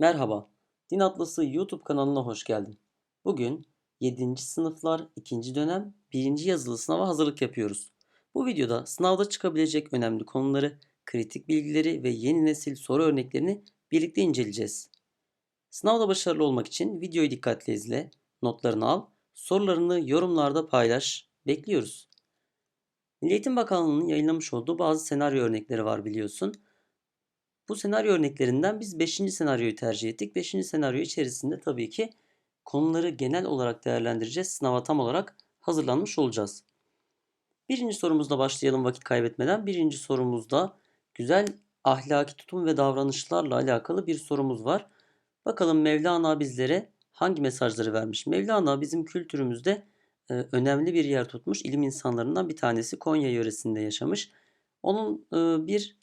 Merhaba, Din Atlası YouTube kanalına hoş geldin. Bugün 7. sınıflar 2. dönem 1. yazılı sınava hazırlık yapıyoruz. Bu videoda sınavda çıkabilecek önemli konuları, kritik bilgileri ve yeni nesil soru örneklerini birlikte inceleyeceğiz. Sınavda başarılı olmak için videoyu dikkatle izle, notlarını al, sorularını yorumlarda paylaş. Bekliyoruz. Milli Eğitim Bakanlığı'nın yayınlamış olduğu bazı senaryo örnekleri var biliyorsun. Bu senaryo örneklerinden biz 5. senaryoyu tercih ettik. 5. senaryo içerisinde tabii ki konuları genel olarak değerlendireceğiz. Sınava tam olarak hazırlanmış olacağız. Birinci sorumuzla başlayalım vakit kaybetmeden. Birinci sorumuzda güzel ahlaki tutum ve davranışlarla alakalı bir sorumuz var. Bakalım Mevlana bizlere hangi mesajları vermiş? Mevlana bizim kültürümüzde e, önemli bir yer tutmuş ilim insanlarından bir tanesi. Konya yöresinde yaşamış. Onun e, bir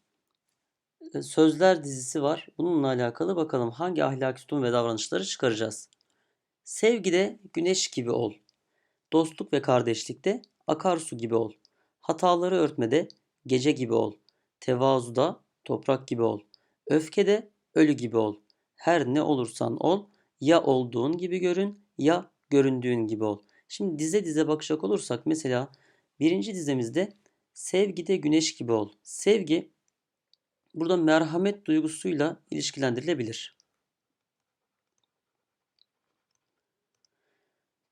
sözler dizisi var. Bununla alakalı bakalım hangi ahlaki tutum ve davranışları çıkaracağız. Sevgide güneş gibi ol. Dostluk ve kardeşlikte akarsu gibi ol. Hataları örtmede gece gibi ol. Tevazuda toprak gibi ol. Öfkede ölü gibi ol. Her ne olursan ol, ya olduğun gibi görün ya göründüğün gibi ol. Şimdi dize dize bakacak olursak mesela birinci dizemizde sevgide güneş gibi ol. Sevgi burada merhamet duygusuyla ilişkilendirilebilir.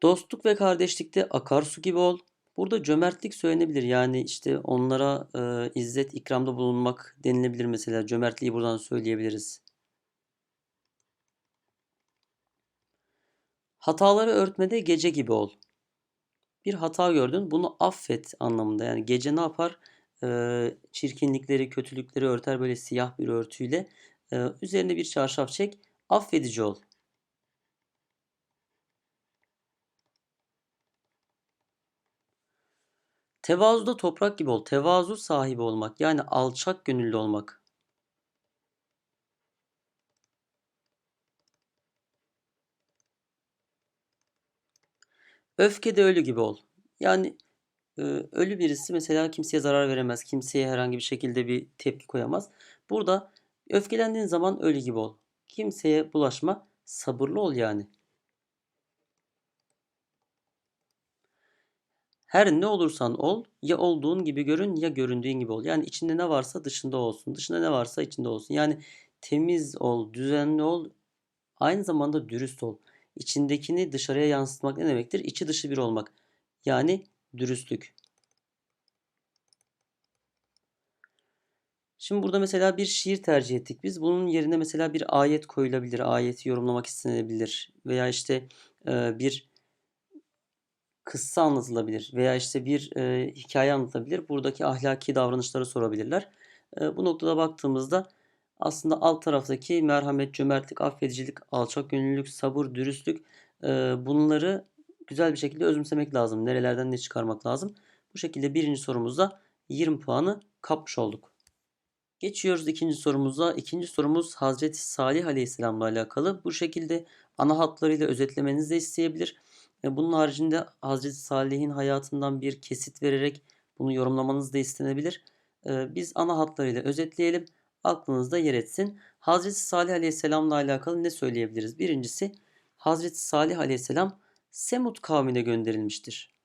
Dostluk ve kardeşlikte akarsu gibi ol. Burada cömertlik söylenebilir. Yani işte onlara e, izzet, ikramda bulunmak denilebilir mesela. Cömertliği buradan söyleyebiliriz. Hataları örtmede gece gibi ol. Bir hata gördün, bunu affet anlamında. Yani gece ne yapar? Çirkinlikleri, kötülükleri örter böyle siyah bir örtüyle. Üzerine bir çarşaf çek, affedici ol. Tevazuda toprak gibi ol. Tevazu sahibi olmak yani alçak gönüllü olmak. Öfkede ölü gibi ol. Yani ölü birisi mesela kimseye zarar veremez. Kimseye herhangi bir şekilde bir tepki koyamaz. Burada öfkelendiğin zaman ölü gibi ol. Kimseye bulaşma. Sabırlı ol yani. Her ne olursan ol, ya olduğun gibi görün ya göründüğün gibi ol. Yani içinde ne varsa dışında olsun. Dışında ne varsa içinde olsun. Yani temiz ol, düzenli ol, aynı zamanda dürüst ol. İçindekini dışarıya yansıtmak ne demektir? İçi dışı bir olmak. Yani dürüstlük. Şimdi burada mesela bir şiir tercih ettik biz. Bunun yerine mesela bir ayet koyulabilir. Ayeti yorumlamak istenebilir. Veya işte e, bir kıssa anlatılabilir. Veya işte bir e, hikaye anlatılabilir. Buradaki ahlaki davranışları sorabilirler. E, bu noktada baktığımızda aslında alt taraftaki merhamet, cömertlik, affedicilik, alçak gönüllülük, sabır, dürüstlük e, bunları güzel bir şekilde özümsemek lazım. Nerelerden ne çıkarmak lazım. Bu şekilde birinci sorumuzda 20 puanı kapmış olduk. Geçiyoruz ikinci sorumuza. İkinci sorumuz Hazreti Salih Aleyhisselam ile alakalı. Bu şekilde ana hatlarıyla özetlemenizi de isteyebilir. E, bunun haricinde Hazreti Salih'in hayatından bir kesit vererek bunu yorumlamanız da istenebilir. E, biz ana hatlarıyla özetleyelim. Aklınızda yer etsin. Hazreti Salih Aleyhisselam ile alakalı ne söyleyebiliriz? Birincisi Hazreti Salih Aleyhisselam Semut kavmine gönderilmiştir.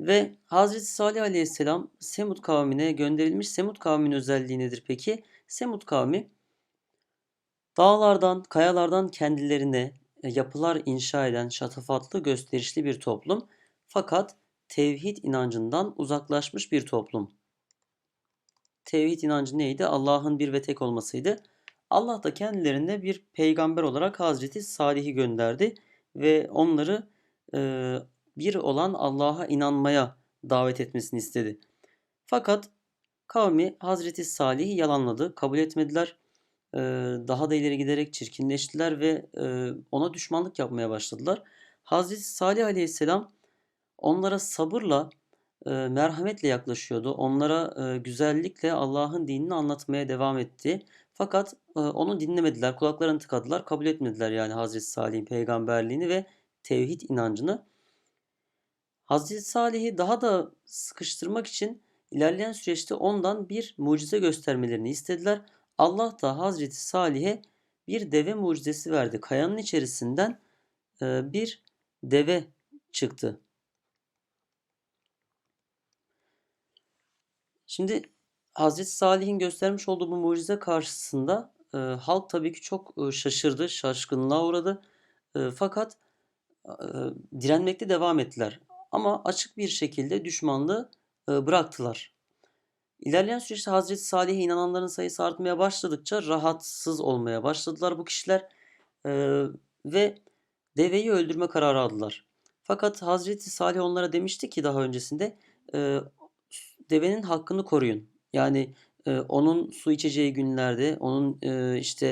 Ve Hazreti Salih Aleyhisselam Semut kavmine gönderilmiş. Semut kavminin özelliği nedir peki? Semut kavmi dağlardan, kayalardan kendilerine e, yapılar inşa eden şatafatlı, gösterişli bir toplum. Fakat tevhid inancından uzaklaşmış bir toplum. Tevhid inancı neydi? Allah'ın bir ve tek olmasıydı. Allah da kendilerine bir peygamber olarak Hazreti Salih'i gönderdi ve onları e, bir olan Allah'a inanmaya davet etmesini istedi. Fakat kavmi Hazreti Salih'i yalanladı, kabul etmediler. E, daha da ileri giderek çirkinleştiler ve e, ona düşmanlık yapmaya başladılar. Hazreti Salih Aleyhisselam onlara sabırla, e, merhametle yaklaşıyordu. Onlara e, güzellikle Allah'ın dinini anlatmaya devam etti. Fakat e, onu dinlemediler, kulaklarını tıkadılar, kabul etmediler yani Hazreti Salih'in peygamberliğini ve tevhid inancını. Hazreti Salih'i daha da sıkıştırmak için İlerleyen süreçte ondan bir mucize göstermelerini istediler. Allah da Hazreti Salih'e bir deve mucizesi verdi. Kayanın içerisinden e, bir deve çıktı. Şimdi Hazreti Salih'in göstermiş olduğu bu mucize karşısında e, halk tabii ki çok e, şaşırdı, şaşkınlığa uğradı. E, fakat e, direnmekte devam ettiler. Ama açık bir şekilde düşmanlığı e, bıraktılar. İlerleyen süreçte Hazreti Salih'e inananların sayısı artmaya başladıkça rahatsız olmaya başladılar bu kişiler e, ve deveyi öldürme kararı aldılar. Fakat Hazreti Salih onlara demişti ki daha öncesinde e, devenin hakkını koruyun. Yani e, onun su içeceği günlerde, onun e, işte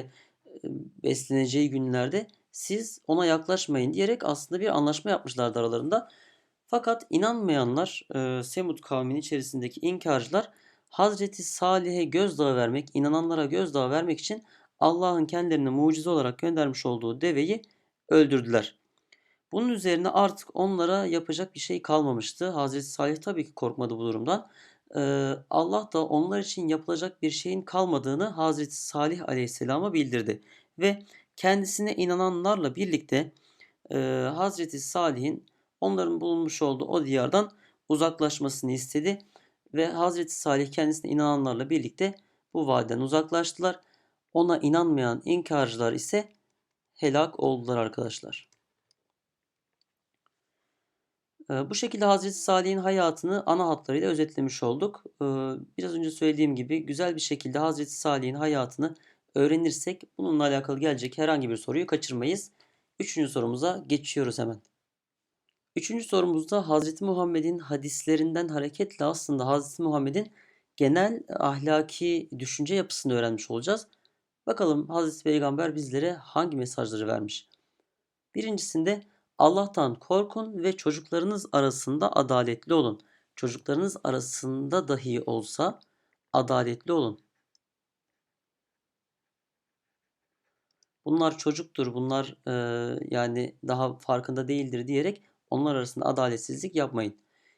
e, besleneceği günlerde siz ona yaklaşmayın diyerek aslında bir anlaşma yapmışlardı aralarında. Fakat inanmayanlar, e, Semud kavminin içerisindeki inkarcılar Hazreti Salih'e gözdağı vermek, inananlara gözdağı vermek için Allah'ın kendilerine mucize olarak göndermiş olduğu deveyi öldürdüler. Bunun üzerine artık onlara yapacak bir şey kalmamıştı. Hazreti Salih tabii ki korkmadı bu durumdan. Allah da onlar için yapılacak bir şeyin kalmadığını Hazreti Salih Aleyhisselam'a bildirdi. Ve kendisine inananlarla birlikte Hazreti Salih'in onların bulunmuş olduğu o diyardan uzaklaşmasını istedi. Ve Hazreti Salih kendisine inananlarla birlikte bu vadiden uzaklaştılar. Ona inanmayan inkarcılar ise helak oldular arkadaşlar. Bu şekilde Hazreti Salih'in hayatını ana hatlarıyla özetlemiş olduk. Biraz önce söylediğim gibi güzel bir şekilde Hazreti Salih'in hayatını öğrenirsek bununla alakalı gelecek herhangi bir soruyu kaçırmayız. Üçüncü sorumuza geçiyoruz hemen. Üçüncü sorumuzda Hazreti Muhammed'in hadislerinden hareketle aslında Hazreti Muhammed'in genel ahlaki düşünce yapısını öğrenmiş olacağız. Bakalım Hazreti Peygamber bizlere hangi mesajları vermiş? Birincisinde Allah'tan korkun ve çocuklarınız arasında adaletli olun. Çocuklarınız arasında dahi olsa adaletli olun. Bunlar çocuktur, bunlar e, yani daha farkında değildir diyerek onlar arasında adaletsizlik yapmayın.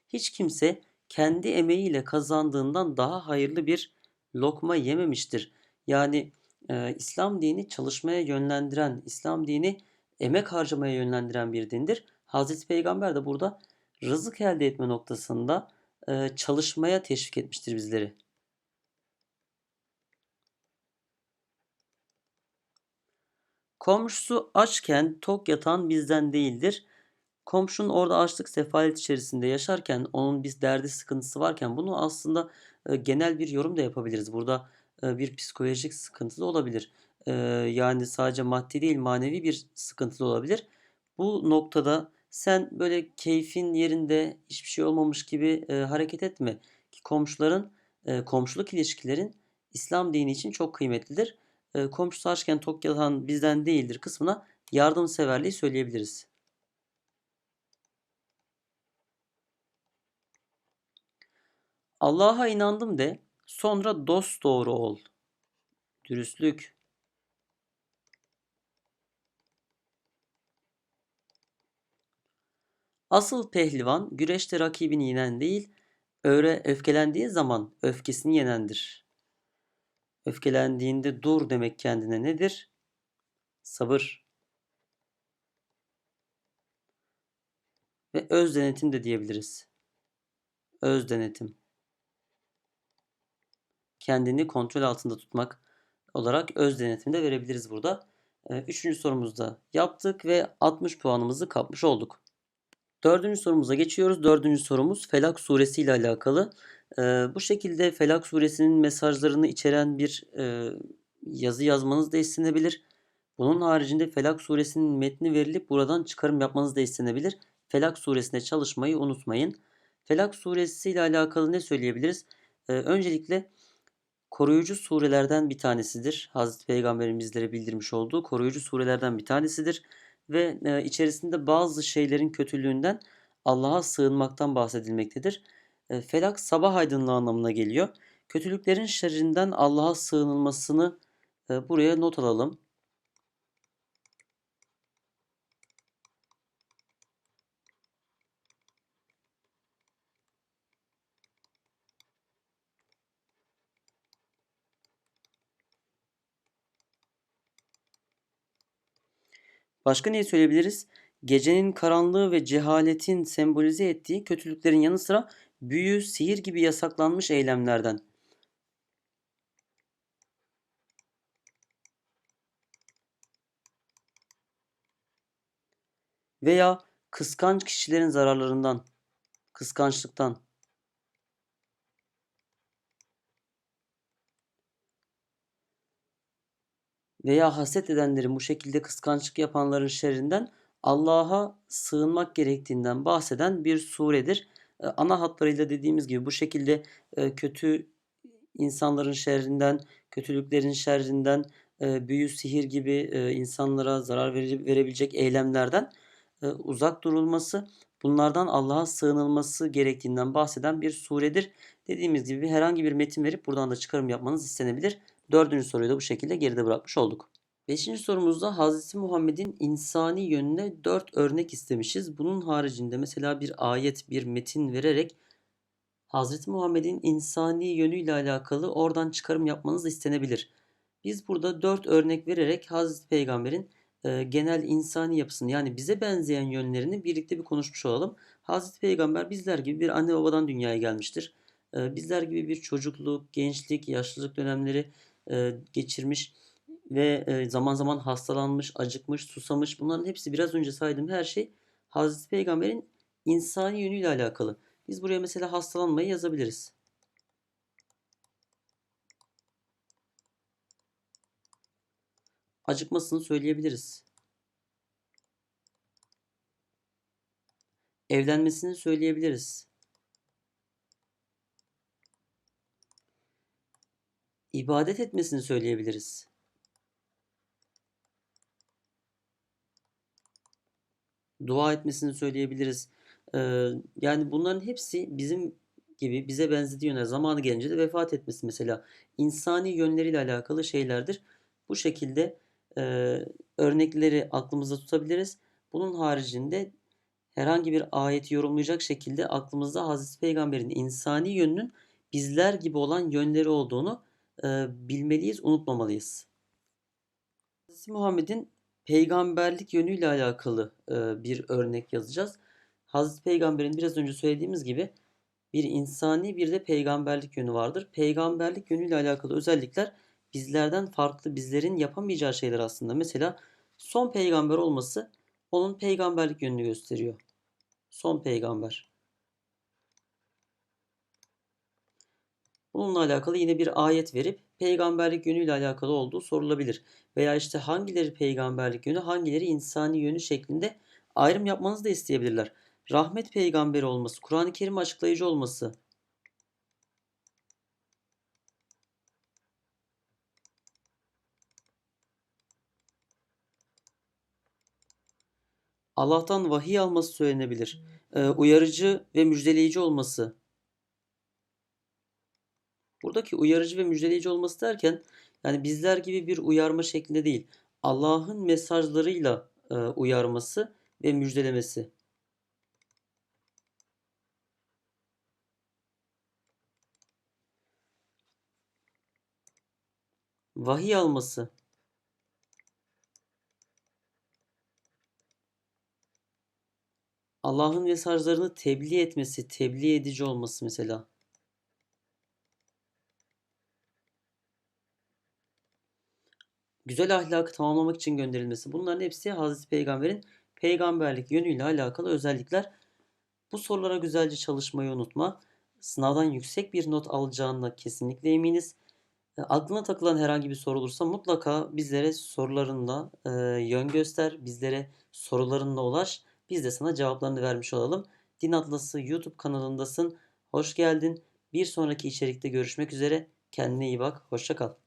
Hiç kimse kendi emeğiyle kazandığından daha hayırlı bir lokma yememiştir. Yani e, İslam dini çalışmaya yönlendiren, İslam dini emek harcamaya yönlendiren bir dindir. Hazreti Peygamber de burada rızık elde etme noktasında e, çalışmaya teşvik etmiştir bizleri. Komşusu açken tok yatan bizden değildir. Komşunun orada açlık sefalet içerisinde yaşarken onun biz derdi sıkıntısı varken bunu aslında e, genel bir yorum da yapabiliriz. Burada e, bir psikolojik sıkıntı da olabilir. E, yani sadece maddi değil manevi bir sıkıntı olabilir. Bu noktada sen böyle keyfin yerinde hiçbir şey olmamış gibi e, hareket etme. Ki komşuların, e, komşuluk ilişkilerin İslam dini için çok kıymetlidir. E, komşusu açken tok yatan bizden değildir kısmına yardımseverliği söyleyebiliriz. Allah'a inandım de sonra dost doğru ol. Dürüstlük. Asıl pehlivan güreşte rakibini yenen değil, öre öfkelendiği zaman öfkesini yenendir. Öfkelendiğinde dur demek kendine nedir? Sabır. Ve öz denetim de diyebiliriz. Öz denetim kendini kontrol altında tutmak olarak öz denetimde verebiliriz burada. Ee, üçüncü sorumuzda yaptık ve 60 puanımızı kapmış olduk. Dördüncü sorumuza geçiyoruz. Dördüncü sorumuz Felak suresi ile alakalı. Ee, bu şekilde Felak suresinin mesajlarını içeren bir e, yazı yazmanız da istenebilir. Bunun haricinde Felak suresinin metni verilip buradan çıkarım yapmanız da istenebilir. Felak suresinde çalışmayı unutmayın. Felak suresi ile alakalı ne söyleyebiliriz? Ee, öncelikle koruyucu surelerden bir tanesidir. Hazreti Peygamber'in bizlere bildirmiş olduğu koruyucu surelerden bir tanesidir. Ve e, içerisinde bazı şeylerin kötülüğünden Allah'a sığınmaktan bahsedilmektedir. E, felak sabah aydınlığı anlamına geliyor. Kötülüklerin şerrinden Allah'a sığınılmasını e, buraya not alalım. Başka neyi söyleyebiliriz? Gecenin karanlığı ve cehaletin sembolize ettiği kötülüklerin yanı sıra büyü, sihir gibi yasaklanmış eylemlerden. Veya kıskanç kişilerin zararlarından, kıskançlıktan. Veya haset edenlerin bu şekilde kıskançlık yapanların şerrinden Allah'a sığınmak gerektiğinden bahseden bir suredir. E, Ana hatlarıyla dediğimiz gibi bu şekilde e, kötü insanların şerrinden, kötülüklerin şerrinden, e, büyü, sihir gibi insanlara zarar vere- verebilecek eylemlerden uzak durulması, bunlardan Allah'a sığınılması gerektiğinden bahseden bir suredir. Dediğimiz gibi herhangi bir metin verip buradan da çıkarım yapmanız istenebilir. Dördüncü soruyu da bu şekilde geride bırakmış olduk. Beşinci sorumuzda Hz. Muhammed'in insani yönüne dört örnek istemişiz. Bunun haricinde mesela bir ayet, bir metin vererek Hz. Muhammed'in insani yönüyle alakalı oradan çıkarım yapmanız istenebilir. Biz burada dört örnek vererek Hz. Peygamber'in e, genel insani yapısını yani bize benzeyen yönlerini birlikte bir konuşmuş olalım. Hz. Peygamber bizler gibi bir anne babadan dünyaya gelmiştir. E, bizler gibi bir çocukluk, gençlik, yaşlılık dönemleri e, geçirmiş ve e, zaman zaman hastalanmış, acıkmış, susamış. Bunların hepsi biraz önce saydığım her şey Hz. Peygamber'in insani yönüyle alakalı. Biz buraya mesela hastalanmayı yazabiliriz. Acıkmasını söyleyebiliriz. Evlenmesini söyleyebiliriz. İbadet etmesini söyleyebiliriz. Dua etmesini söyleyebiliriz. Yani bunların hepsi bizim gibi bize benzediği yönler. Zamanı gelince de vefat etmesi mesela insani yönleriyle alakalı şeylerdir. Bu şekilde e, örnekleri aklımızda tutabiliriz. Bunun haricinde herhangi bir ayeti yorumlayacak şekilde aklımızda Hazreti Peygamber'in insani yönünün bizler gibi olan yönleri olduğunu e, bilmeliyiz, unutmamalıyız. Hazreti Muhammed'in peygamberlik yönüyle alakalı e, bir örnek yazacağız. Hazreti Peygamber'in biraz önce söylediğimiz gibi bir insani bir de peygamberlik yönü vardır. Peygamberlik yönüyle alakalı özellikler bizlerden farklı, bizlerin yapamayacağı şeyler aslında. Mesela son peygamber olması onun peygamberlik yönünü gösteriyor. Son peygamber. Bununla alakalı yine bir ayet verip peygamberlik yönüyle alakalı olduğu sorulabilir. Veya işte hangileri peygamberlik yönü, hangileri insani yönü şeklinde ayrım yapmanızı da isteyebilirler. Rahmet peygamberi olması, Kur'an-ı Kerim açıklayıcı olması, Allah'tan vahiy alması söylenebilir. Ee, uyarıcı ve müjdeleyici olması. Buradaki uyarıcı ve müjdeleyici olması derken yani bizler gibi bir uyarma şeklinde değil. Allah'ın mesajlarıyla e, uyarması ve müjdelemesi. Vahiy alması. Allah'ın mesajlarını tebliğ etmesi, tebliğ edici olması mesela. Güzel ahlakı tamamlamak için gönderilmesi. Bunların hepsi Hazreti Peygamber'in peygamberlik yönüyle alakalı özellikler. Bu sorulara güzelce çalışmayı unutma. Sınavdan yüksek bir not alacağına kesinlikle eminiz. E, Aklına takılan herhangi bir soru olursa mutlaka bizlere sorularınla e, yön göster, bizlere sorularınla ulaş. Biz de sana cevaplarını vermiş olalım. Din Atlası YouTube kanalındasın. Hoş geldin. Bir sonraki içerikte görüşmek üzere. Kendine iyi bak. Hoşça kal.